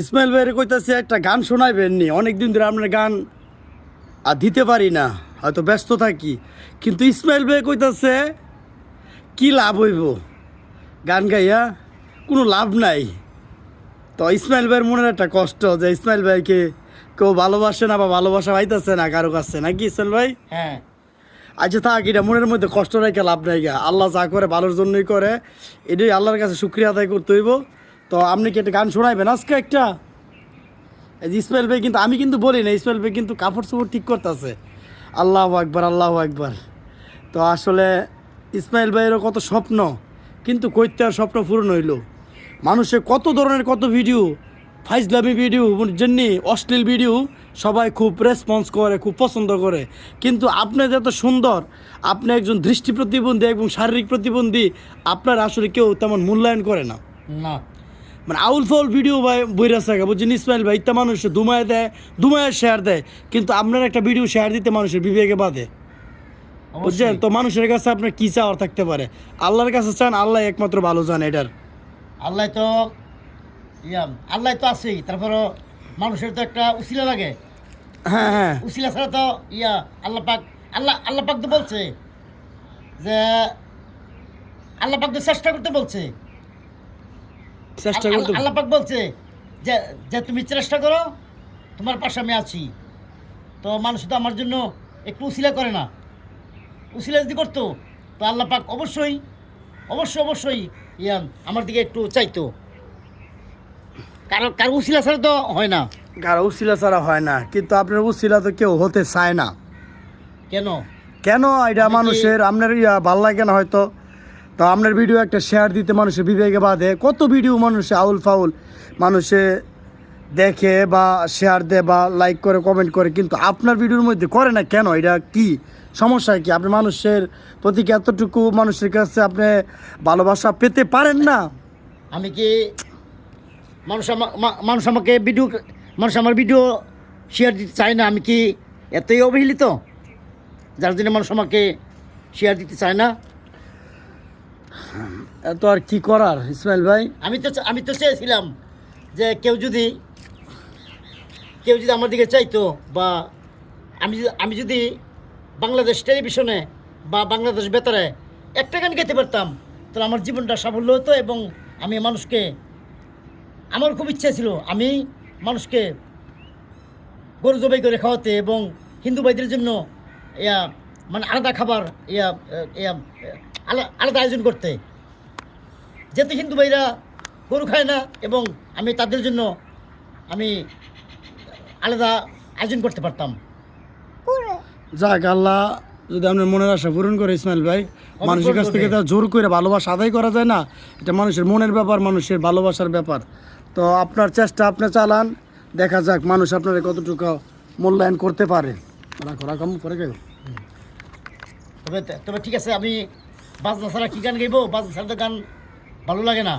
ইসমাইল ভাইয়ের কইতাছে একটা গান শোনাইবেন নি অনেক দিন ধরে আপনার গান আর দিতে পারি না হয়তো ব্যস্ত থাকি। কিন্তু ইসমাইল ভাই কইতাছে কি লাভ হইব? গান গাইয়া কোনো লাভ নাই। তো ইসমাইল ভাইয়ের মনের একটা কষ্ট যে ইসমাইল ভাইকে কেউ ভালোবাসে না বা ভালোবাসা পাইতেছে না কারও কাছে। নাকি ইসমাইল ভাই? হ্যাঁ। আচ্ছা থাক এটা মনের মধ্যে কষ্ট রেখে লাভ নাই গা। আল্লাহ যা করে ভালোর জন্যই করে এটাই আল্লাহর কাছে শুক্রিয়া আদায় করতে হইব। তো আপনি কি একটা গান শোনাইবেন? আজকে একটা ইসমাইল ভাই কিন্তু আমি কিন্তু বলি না ইসমাইল ভাই কিন্তু কাপড় চোপড় ঠিক করতেছে। আল্লাহ একবার আল্লাহ একবার তো আসলে ইসমাইল ভাইয়েরও কত স্বপ্ন, কিন্তু কইতে আর স্বপ্ন পূরণ হইল। মানুষে কত ধরনের কত ভিডিও ফাইজলামি ভিডিও জন্য অশ্লীল ভিডিও সবাই খুব রেসপন্স করে, খুব পছন্দ করে। কিন্তু আপনি যত সুন্দর, আপনি একজন দৃষ্টি প্রতিবন্ধী এবং শারীরিক প্রতিবন্ধী, আপনার আসলে কেউ তেমন মূল্যায়ন করে না। না। মানে আউল ফাউল ভিডিও ভাই বইরা থাকে বুঝছেন? ইসমাইল ভাই ইত্যা মানুষ দুমায় দেয় দুমায় শেয়ার দেয়। কিন্তু আপনার একটা ভিডিও শেয়ার দিতে মানুষের বিবেকে বাদে বুঝছেন? তো মানুষের কাছে আপনার কি চাওয়ার থাকতে পারে? আল্লাহর কাছে চান আল্লাহ একমাত্র ভালো জানে এটার। আল্লাহ তো আল্লাহ তো আছেই। তারপরও মানুষের তো একটা উসিলা লাগে। হ্যাঁ হ্যাঁ। উসিলা ছাড়া তো ইয়া আল্লাহ পাক আল্লাহ আল্লাহ পাক তো বলছে যে আল্লাহ পাক তো চেষ্টা করতে বলছে। চেষ্টা করতে আল্লাহ পাক বলছে যে যে তুমি চেষ্টা করো তোমার পাশে আমি আছি। তো মানুষ তো আমার জন্য একটু উসিলা করে না। উসিলা যদি করতো তো আল্লাহ পাক অবশ্যই অবশ্যই অবশ্যই ইয়ান আমার দিকে একটু চাইতো। কারও কারও উসিলা ছাড়া তো হয় না। কারও উসিলা ছাড়া হয় না কিন্তু আপনার উসিলা তো কেউ হতে চায় না। কেন? কেন? এটা মানুষের আপনার ইয়া ভালো লাগে না হয়তো। তো আপনার ভিডিও একটা শেয়ার দিতে মানুষের বিবেকে বাঁধে। কত ভিডিও মানুষে আউল ফাউল মানুষে দেখে বা শেয়ার দেয় বা লাইক করে কমেন্ট করে, কিন্তু আপনার ভিডিওর মধ্যে করে না কেন? এটা কি? সমস্যা কি? আপনি মানুষের প্রতি এতটুকু মানুষের কাছে আপনি ভালোবাসা পেতে পারেন না? আমি কি মানুষ মানুষ আমাকে ভিডিও মানুষ আমার ভিডিও শেয়ার দিতে চায় না? আমি কি এতই অবহেলিত? যার জন্য মানুষ আমাকে শেয়ার দিতে চায় না? এত আর কি করার, ইসমাইল ভাই? আমি তো আমি তো চেয়েছিলাম যে কেউ যদি কেউ যদি আমার দিকে চাইতো বা আমি আমি যদি বাংলাদেশ টেলিভিশনে বা বাংলাদেশ বেতারে একটা গান গাইতে পারতাম, তাহলে আমার জীবনটা সাফল্য হতো এবং আমি মানুষকে আমার খুব ইচ্ছা ছিল আমি মানুষকে গরু জবাই করে খাওয়াতে এবং হিন্দু ভাইদের জন্য ইয়া মানে আলাদা খাবার ইয়া ইয়া আলা- আলাদা আয়োজন করতে। যেহেতু হিন্দু ভাইরা গরু খায় না এবং আমি তাদের জন্য আমি আলাদা আয়োজন করতে পারতাম। যাক আল্লাহ যদি আপনার মনের আশা পূরণ করে ইসমাইল ভাই মানুষের কাছ থেকে জোর করে ভালোবাসা আদায় করা যায় না এটা মানুষের মনের ব্যাপার মানুষের ভালোবাসার ব্যাপার। তো আপনার চেষ্টা আপনি চালান দেখা যাক মানুষ আপনার কতটুকু মূল্যায়ন করতে পারে। রাখো রাখো পরে তবে তবে ঠিক আছে, আমি বাজনা ছাড়া কী গান গাইবো? বাজনা ছাড়া তো গান ভালো লাগে না।